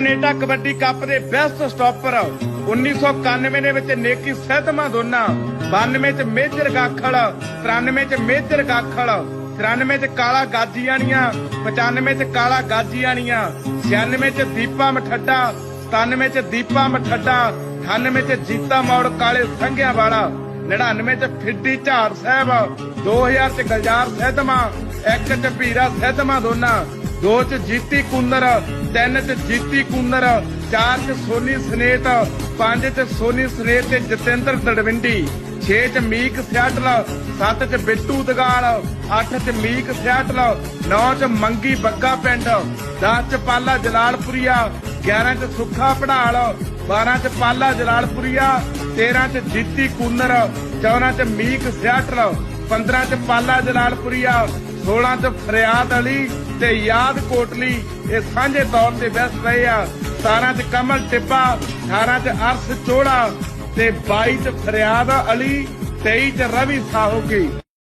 Canada kabaddi cup ਦੇ best stopper 1991 ਦੇ ਵਿੱਚ ਨੇਕੀ ਸਹਿਤਮਾ ਦੋਨਾ 92 ਚ ਮੇਜਰ ਗਾਖਲ 93 ਚ ਮੇਜਰ ਗਾਖਲ 93 ਚ ਕਾਲਾ ਗਾਜੀਆਣੀਆਂ 95 ਚ ਕਾਲਾ ਗਾਜੀਆਣੀਆਂ 96 ਚ ਦੀਪਾ ਮਠੱਡਾ 97 ਚ ਦੀਪਾ ਮਠੱਡਾ 98 ਚ ਜੀਤਾ ਮੌੜ ਕਾਲੇ ਸੰਘਿਆਂ ਵਾਲਾ 99 ਚ ਫਿੱਡੀ ਝਾੜ ਸਾਹਿਬ 2000 ਚ ਗਲਜਾਰ ਸਹਿਤਮਾ, ਇੱਕ ਚ ਭੀਰਾ ਸਹਿਤਮਾ ਦੋਨਾ ਦੋ ਚ ਜੀਤੀ ਕੁੰਨਰ ਤਿੰਨ ਚ ਜੀਤੀ ਕੁੰਨਰ ਚਾਰ ਚ ਸੋਨੀ ਸਨੇਤ, ਪੰਜ ਚ ਸੋਨੀ ਸਨੇਤ ਤੇ ਜਤਿੰਦਰ ਦੜਵਿੰਡੀ 6 ਚ ਮੀਕ ਸਿਆਟਲ 7 ਚ ਬਿੱਟੂ ਦਗਾਲ 8 ਚ ਮੀਕ ਸਿਆਟਲ 9 ਚ ਮੰਗੀ ਬੱਗਾ ਪਿੰਡ 10 ਚ ਪਾਲਾ ਜਲਾਲਪੁਰੀਆ 11 ਚ ਸੁੱਖਾ ਪੜਾਲ 12 ਚ ਪਾਲਾ ਜਲਾਲਪੁਰੀਆ 13 ਚ ਜੀਤੀ ਕੁੰਨਰ 14 ਚ ਮੀਕ ਸਿਆਟਲ 15 ਚ ਪਾਲਾ ਜਲਾਲਪੁਰੀਆ 16 ਚ ਫਰਿਆਦ ਅਲੀ ਤੇ ਯਾਦ ਕੋਟਲੀ ਇਹ ਸਾਂਝੇ ਤੌਰ ਤੇ ਬੈਸਟ ਰਹੇ ਆ। 17 ਚ ਕਮਲ ਟਿੱਬਾ 18 ਚ ਅਰਸ਼ ਚੋੜਾ ਤੇ 22 ਚ ਫਰਿਆਦ ਅਲੀ 23 ਚ ਰਵੀ ਸਾਹੋਕੀ।